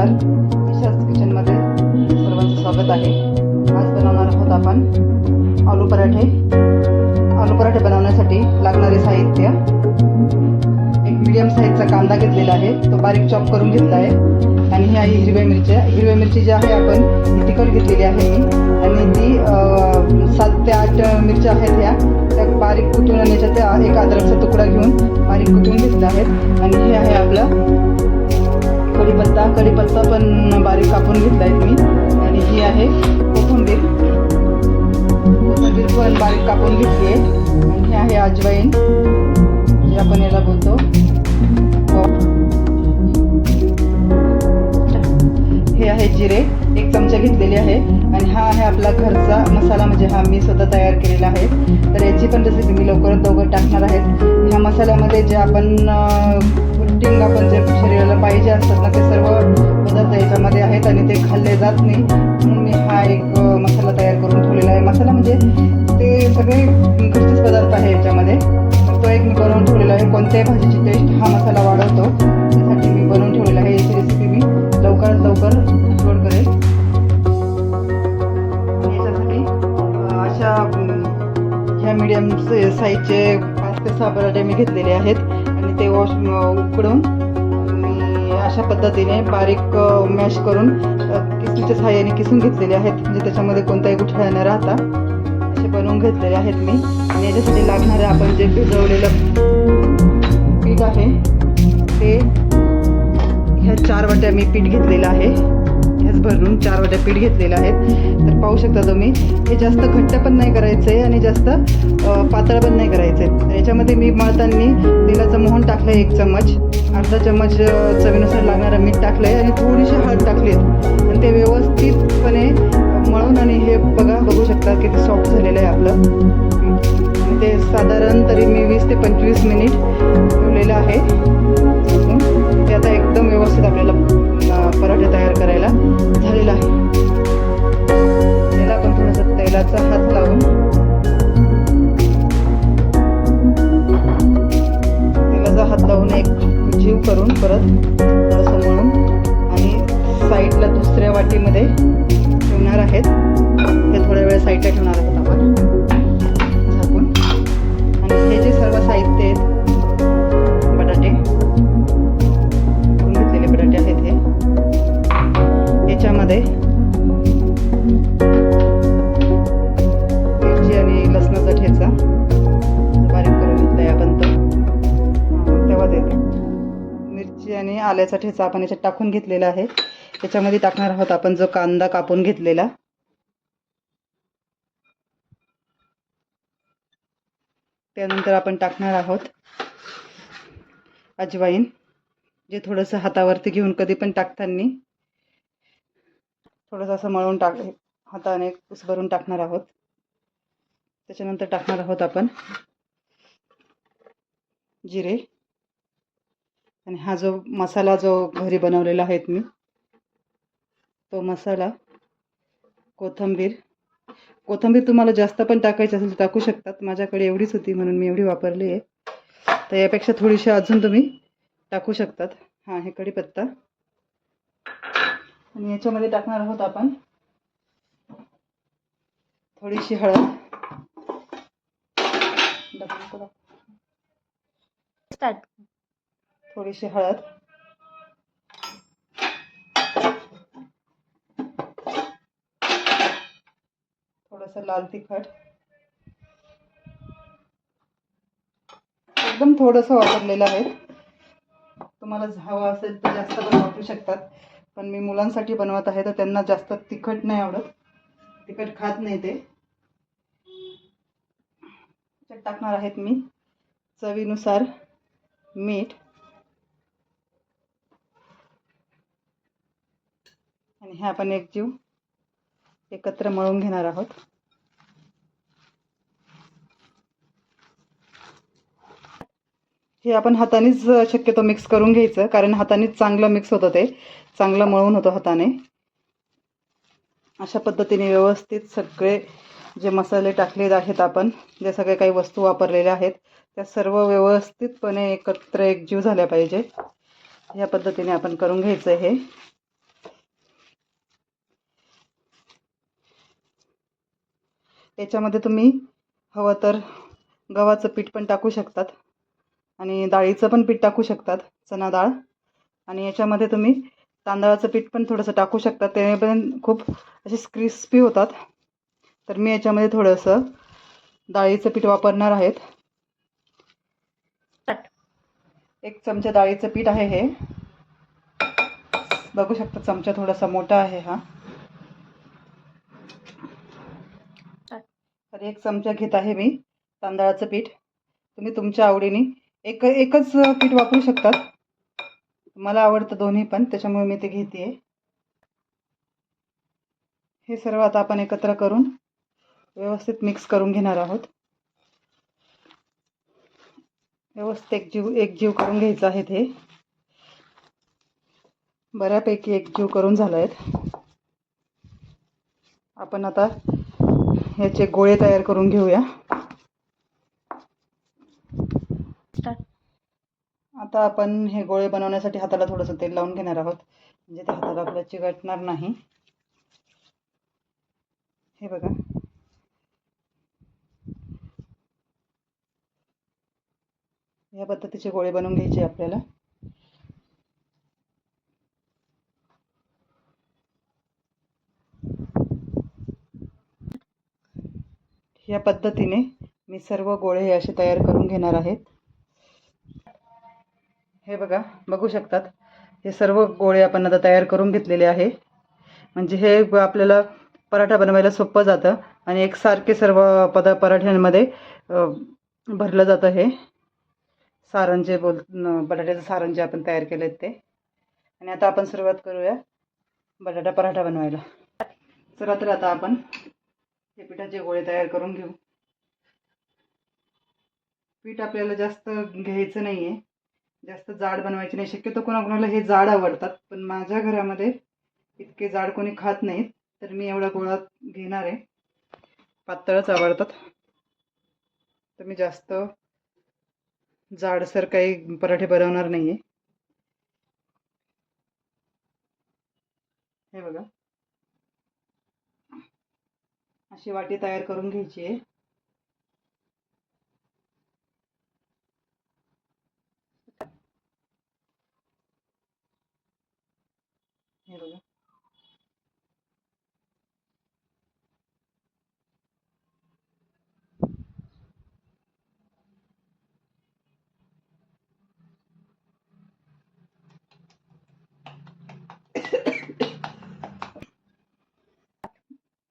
नमस्कार. ईशाच किचनमध्ये सर्वांचं स्वागत आहे. आज बनवणार आहोत आपण आलू पराठे. आलू पराठे बनवण्यासाठी लागणारे साहित्य. एक मीडियम साईजचा कांदा घेतलेला आहे. तो बारीक चॉप करून घेतला आहे. आणि ही आहे हिरव्या मिरच्या हिरव्या मिरची जी आहे आपण ही तिखट घेतलेली आहे मी. आणि ती सात ते आठ मिरच्या आहेत ह्या. त्या बारीक कुटून आणि त्या एक अद्रकचा तुकडा घेऊन बारीक कुटून घेतला आहेत. आणि हे आहे आपलं कढीपत्ता. कढीपत्ता पण बारीक कापून घेतला आहे मी. आणि ही आहे कोथिंबीर. कोथिंबीर पण बारीक कापून घेतली आहे आणि ही आहे अजवाईन. जे आपण याला बोलतो. हे आहे जिरे. एक चमचा घेतलेली आहे. आणि हा आहे आपला घरचा मसाला म्हणजे हा मी स्वतः तयार केलेला आहे. तर याची पण रेसिपी मी लवकरात लवकर टाकणार आहेत ह्या मसाल्यामध्ये जे आपण प्रोटीन आपण जे शरीराला पाहिजे असतात ना ते सर्व पदार्थ याच्यामध्ये आहेत आणि ते खाल्ले जात नाही. म्हणून मी हा एक मसाला तयार करून ठेवलेला आहे. मसाला म्हणजे ते सगळे घरचेच पदार्थ आहे याच्यामध्ये. तो एक मी बनवून ठेवलेला आहे. कोणत्याही भाजीची टेस्ट हा मसाला वाढवतो. त्यासाठी मी बनवून ठेवलेला आहे. याची रेसिपी मी लवकरात लवकर अपलोड करेल. याच्यासाठी अशा ह्या मिडियम साईजचे पाच ते सहा पराठे मी घेतलेले आहेत. ते वॉश उकडून मी अशा पद्धतीने बारीक मॅश करून अ, किसणीच्या सहाय्याने किसून घेतलेले आहेत. म्हणजे त्याच्यामध्ये कोणताही गुठळा न राहता असे बनवून घेतलेले आहेत मी. आणि याच्यासाठी लागणारं आपण जे भिजवलेलं पीठ आहे ते ह्या चार वाट्या मी पीठ घेतलेलं आहे. भरून चार वाट्या पीठ घेतलेलं आहे. तर पाहू शकता तुम्ही हे जास्त घट्ट पण नाही करायचं आहे आणि जास्त पातळ पण नाही करायचं आहे याच्यामध्ये मी मळताना तेलाचं मोहन टाकलं आहे एक चम्मच. अर्धा चम्मच चवीनुसार लागणारं मीठ टाकलं आहे आणि थोडीशी हळद टाकली आणि ते व्यवस्थितपणे मळून आणि हे बघा बघू शकता किती सॉफ्ट झालेलं आहे आपलं. ते साधारण तरी मी वीस ते पंचवीस मिनिट ठेवलेलं आहे. ते आता एकदम व्यवस्थित आपल्याला मसाल्याचा ठेचा आपण याच्यात टाकून घेतलेला आहे. त्याच्यामध्ये टाकणार आहोत आपण जो कांदा कापून घेतलेला. त्यानंतर आपण टाकणार आहोत अजवाईन जे थोडंसं हातावरती घेऊन कधी पण टाकताना थोडंसं असं मळून टाक हाताने भरून टाकणार आहोत. त्याच्यानंतर टाकणार आहोत आपण जिरे. आणि हा जो मसाला जो घरी बनवलेला आहे मी तो मसाला कोथिंबीर. कोथिंबीर तुम्हाला जास्त पण टाकायची असेल तर टाकू शकतात. माझ्याकडे एवढीच होती म्हणून मी एवढी वापरली आहे. तर यापेक्षा थोडीशी अजून तुम्ही टाकू शकतात. हां हे कढीपत्ता. आणि याच्यामध्ये टाकणार आहोत आपण थोडीशी हळद. स्टार्ट थोडीशी हळद. थोडंसं लाल तिखट. एकदम थोडंसं वापरलेलं आहे. तुम्हाला हवं असेल तर जास्त पण वापरू शकतात. पण मी मुलांसाठी बनवत आहे तर त्यांना जास्त तिखट नाही आवडत. तिखट खात नाही ते. टाकणार आहेत मी चवीनुसार मीठ. आणि हे आपण एक जीव एकत्र मळून घेणार आहोत. हे आपण हातानेच शक्यतो मिक्स करून घ्यायचं कारण हातानेच चांगलं मिक्स होतं ते. चांगलं मळून होतं हाताने. अशा पद्धतीने व्यवस्थित सगळे जे मसाले टाकलेले आहेत आपण जे सगळे काही वस्तू वापरलेल्या आहेत त्या सर्व व्यवस्थितपणे एकत्र एकजीव झाल्या पाहिजे या पद्धतीने आपण करून घ्यायचं हे. याच्यामध्ये तुम्ही हवं तर गव्हाचं पीठ पण टाकू शकतात आणि डाळीचं पण पीठ टाकू शकतात चणा डाळ. आणि याच्यामध्ये तुम्ही तांदळाचं पीठ पण थोडंसं टाकू शकतात त्याने पण खूप असे क्रिस्पी होतात. तर मी याच्यामध्ये थोडंसं डाळीचं पीठ वापरणार आहेत. एक चमचा डाळीचं पीठ आहे हे. बघू शकता चमचा थोडासा मोठा आहे हा. तर एक चमचा घेत आहे मी तांदळाचं पीठ. तुम्ही तुमच्या आवडीने एक एकच पीठ वापरू शकतात. मला आवडतं दोन्ही पण त्याच्यामुळे मी ते घेते हे सर्व आता आपण एकत्र करून व्यवस्थित मिक्स करून घेणार आहोत. व्यवस्थित एक जीव एक जीव करून घ्यायचं आहे ते. बऱ्यापैकी एक जीव करून झालं आहेत आपण आता याचे गोळे तयार करून घेऊया. आता आपण हे गोळे बनवण्यासाठी हाताला थोडंसं तेल लावून घेणार आहोत. म्हणजे ते हाताला आपल्या चिकटणार नाही. हे बघा. या पद्धतीचे गोळे बनवून घ्यायचे आपल्याला. या पद्धतीने मी सर्व गोळे हे असे तयार करून घेणार आहेत. हे बघा बघू शकतात. हे सर्व गोळे आपण आता तयार करून घेतलेले आहे. म्हणजे हे आपल्याला पराठा बनवायला सोपं जातं आणि एकसारखे सर्व पद पराठ्यांमध्ये भरलं जातं हे. सारण जे बोल बटाट्याचं सारण जे आपण तयार केलं ते. आणि आता आपण सुरुवात करूया बटाटा पराठा बनवायला. चला तर आता आपण हे पिठाचे गोळे तयार करून घेऊ. पीठ आपल्याला जास्त घ्यायचं नाही आहे जास्त जाड बनवायचे नाही. शक्यतो कोणाकोणाला हे जाड आवडतात पण माझ्या घरामध्ये इतके जाड कोणी खात नाहीत तर मी एवढा गोळा घेणार आहे. पातळच आवडतात. तर मी जास्त जाडसर काही पराठे बनवणार नाही आहे हे बघा. अशी वाटी तयार करून घ्यायची आहे. हे बघा.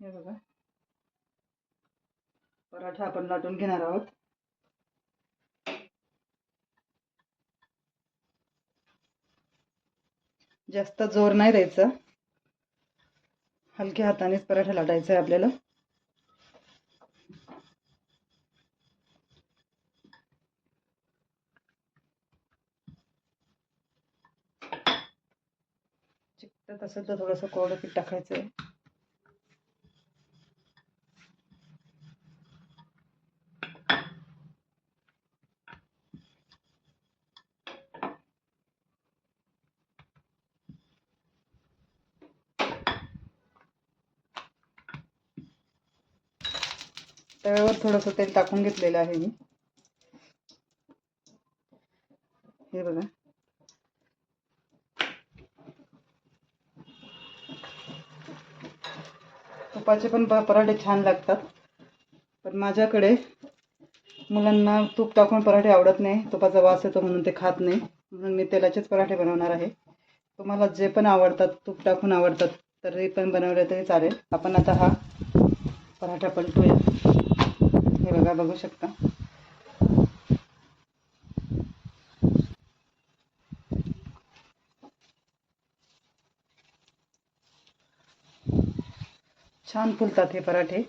हे बघा. पराठा आपण लाटून घेणार आहोत. जास्त जोर नाही द्यायचा. हलक्या हातानेच पराठा लाटायचा आहे आपल्याला. चिकटत असेल तर थोडंसं कोरडं पीठ टाकायचं आहे. तव्यावर थोडंसं तेल टाकून घेतलेलं आहे मी. हे बघा. तुपाचे पण प पराठे छान लागतात. पण माझ्याकडे मुलांना तूप टाकून पराठे आवडत नाही. तुपाचा वास येतो म्हणून ते खात नाही. म्हणून मी तेलाचेच पराठे बनवणार आहे. तुम्हाला जे पण आवडतात तूप टाकून आवडतात तरी पण बनवले तरी चालेल. आपण आता हा पराठा पलटूया. हे बघा बघू शकता. छान फुलतात हे पराठे.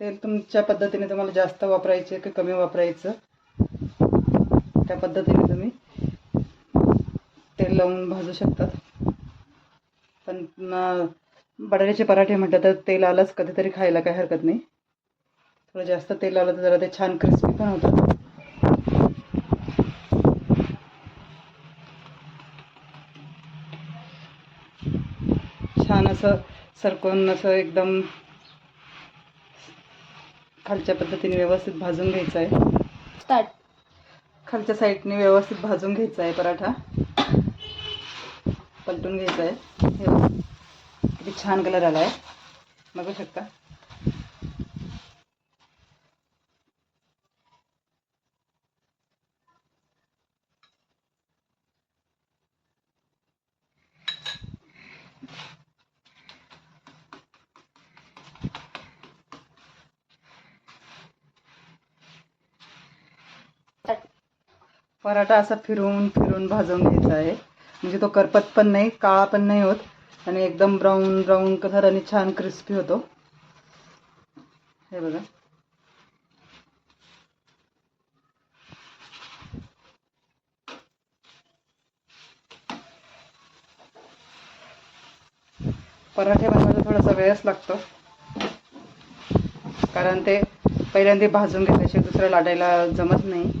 तेल तुमच्या पद्धतीने तुम्हाला जास्त वापरायचे की कमी वापरायचं? त्या पद्धतीने तुम्ही तेल लावून भाजू शकतात. पण बटाट्याचे पराठे म्हटलं तर तेल आलंच कधीतरी खायला काही हरकत नाही. थोडं जास्त तेल लावलं तर जरा ते छान क्रिस्पी पण होतात छान असं सरकवून असं एकदम खालच्या पद्धतीने व्यवस्थित भाजून घ्यायचं आहे. स्टार्ट खालच्या साईडने व्यवस्थित भाजून घ्यायचा आहे पराठा. पलटून घ्यायचा आहे. हे. किती छान कलर आला आहे बघू शकता. पराठा असा फिरवून फिरवून भाजून घ्यायचा आहे. म्हणजे तो करपत पण नाही काळा पण नाही होत. आणि एकदम ब्राऊन ब्राऊन कलर आणि छान क्रिस्पी होतो. हे बघा. पराठे बनवायला थोडासा वेळच लागतो. कारण ते पहिल्यांदा भाजून घेतल्याशिवाय दुसऱ्या लाटायला जमत नाही.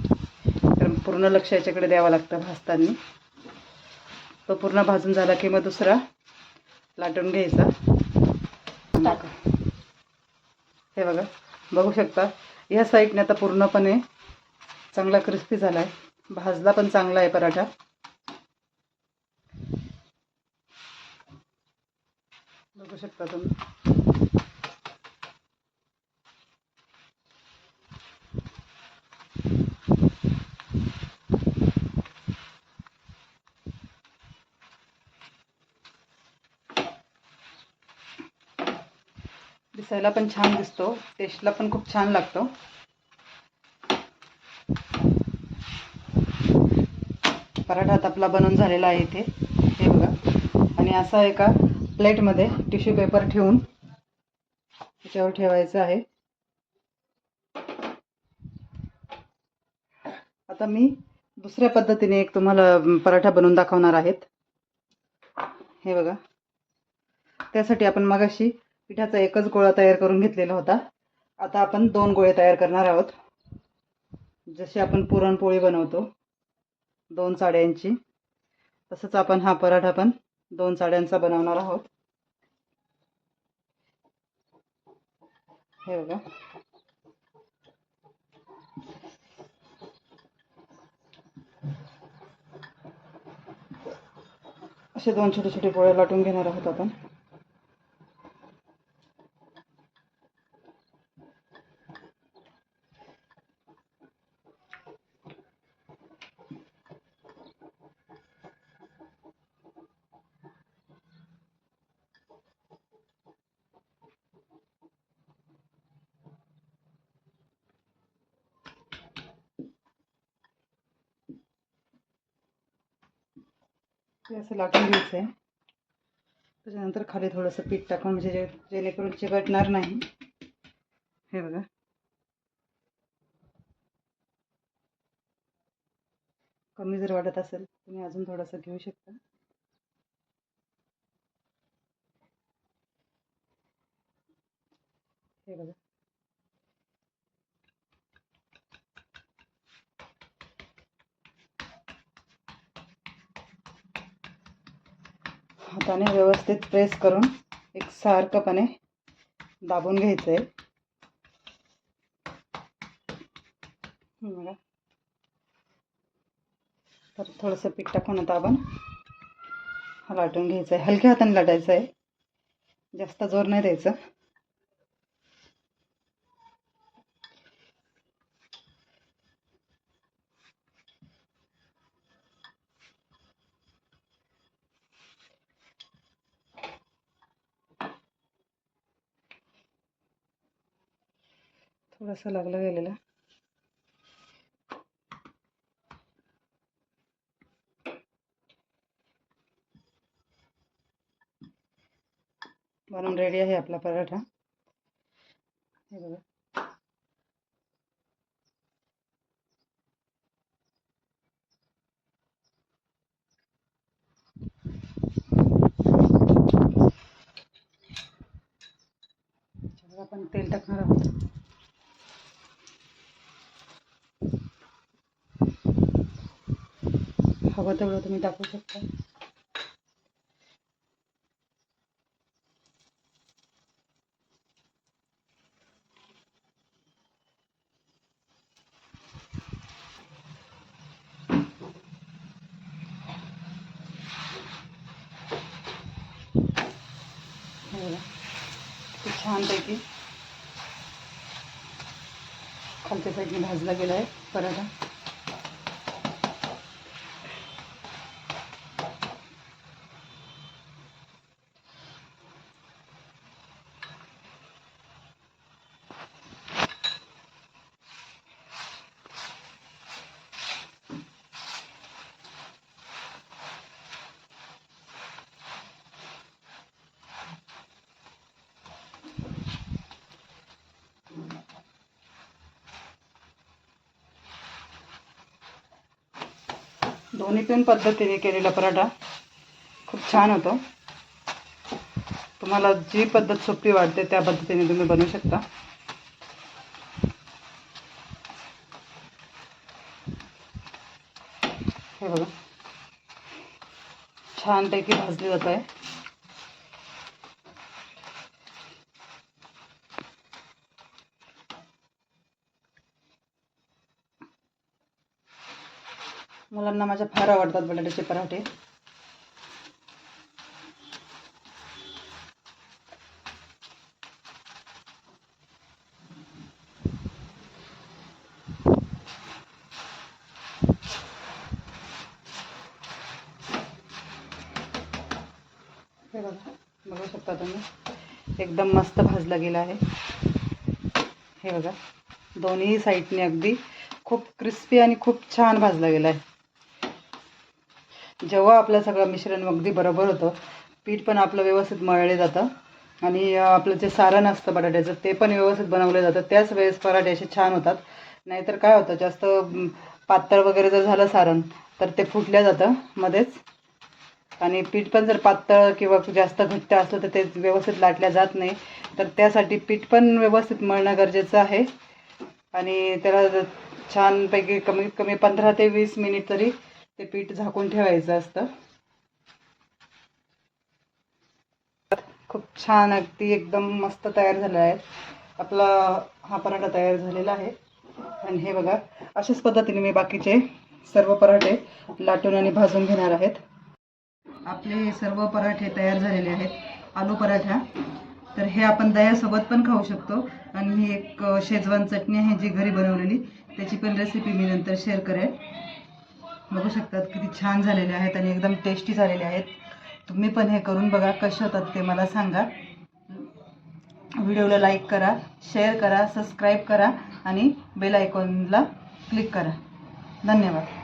तर पूर्ण लक्ष याच्याकडे द्यावं लागतं भाजताना. तो पूर्ण भाजून झाला की मग दुसरा लाटून घ्यायचा. हे बघा बघू शकता ह्या साईडने आता पूर्णपणे चांगला क्रिस्पी झाला आहे भाजला पण चांगला आहे पराठा. बघू शकता तुम्ही. दिसायला पण छान दिसतो. टेस्टला पण खूप छान लागतो. पराठा तपला आपला बनवून झालेला आहे इथे. हे बघा. आणि असा एका प्लेटमध्ये टिश्यू पेपर ठेवून त्याच्यावर ठेवायचं आहे. आता मी दुसऱ्या पद्धतीने एक तुम्हाला पराठा बनवून दाखवणार आहेत. हे बघा. त्यासाठी आपण मगाशी पिठाचा एकच गोळा तयार करून घेतलेला होता. आता आपण दोन गोळे तयार करणार आहोत. जशी आपण पुरणपोळी बनवतो दोन साड्यांची तसंच आपण हा पराठा पण दोन साड्यांचा बनवणार आहोत. हे बघा. असे दोन छोटे छोटे पोळे लाटून घेणार आहोत आपण. हे असं लाटून घ्यायचं आहे त्याच्यानंतर खाली थोडंसं पीठ टाकून म्हणजे जे जेणेकरून चिकटणार नाही. हे बघा. कमी जर वाटत असेल तुम्ही अजून थोडंसं घेऊ शकता. हे बघा. हाताने व्यवस्थित प्रेस करून एक सारखंपणे दाबून घ्यायचं आहे बघा. तर थोडंसं पीठ टाकून आता आपण हा लाटून घ्यायचं आहे हलक्या हाताने लाटायचं आहे जास्त जोर नाही द्यायचा. थोडासा लागला गेलेला. बनून रेडी आहे आपला पराठा. हवं तेवढं तुम्ही टाकू शकता. छानपैकी खालच्या साईडने भाजला गेला आहे पराठा. दोन्ही पण पद्धतीने केलेला पराठा. खूप छान होतो. तुम्हाला जी पद्धत सोपी वाटते त्या पद्धतीने तुम्ही बनवू शकता. हे बघा. छानपैकी भाजली जात आहे. मुलांना माझ्या फार आवडतात बटाट्याचे पराठे. हे बघा बघू शकता तुम्ही. एकदम मस्त भाजला गेला आहे. हे बघा दोन्ही साईडने अगदी खूप क्रिस्पी आणि खूप छान भाजला गेला आहे. जेव्हा आपलं सगळं मिश्रण अगदी बरोबर होतं पीठ पण आपलं व्यवस्थित मळले जातं आणि आपलं जे सारण असतं बटाट्याचं ते पण व्यवस्थित बनवलं जातं. त्याच वेळेस पराठे असे छान होतात. नाहीतर काय होतं जास्त पातळ वगैरे जर झालं सारण तर ते फुटल्या जातं मध्येच. आणि पीठ पण जर पातळ किंवा जास्त घट्ट असलं तर ते व्यवस्थित लाटल्या जात नाही. तर त्यासाठी पीठ पण व्यवस्थित मळणं गरजेचं आहे. आणि त्याला छानपैकी कमीत कमी पंधरा ते वीस मिनिट तरी ते पीठ झाकून ठेवायचं असतं. खूप छान अगदी एकदम मस्त तयार झालं आहे. आपला हा पराठा तयार झालेला आहे. आणि हे बघा अशाच पद्धतीने मी बाकीचे सर्व पराठे लाटून आणि भाजून घेणार आहेत. आपले सर्व पराठे तयार झालेले आहेत. आलू पराठा. तर हे आपण दह्यासोबत पण खाऊ शकतो. आणि ही एक शेजवान चटणी आहे जी घरी बनवलेली. त्याची पण रेसिपी मी नंतर शेअर करेन बघू शकतात किती छान झालेले आहेत आणि एकदम टेस्टी झालेले आहेत. तुम्ही पण हे करून बघा कसे होतात ते मला सांगा. व्हिडिओला लाईक करा शेअर करा सबस्क्राईब करा आणि बेल आयकॉनला क्लिक करा. धन्यवाद.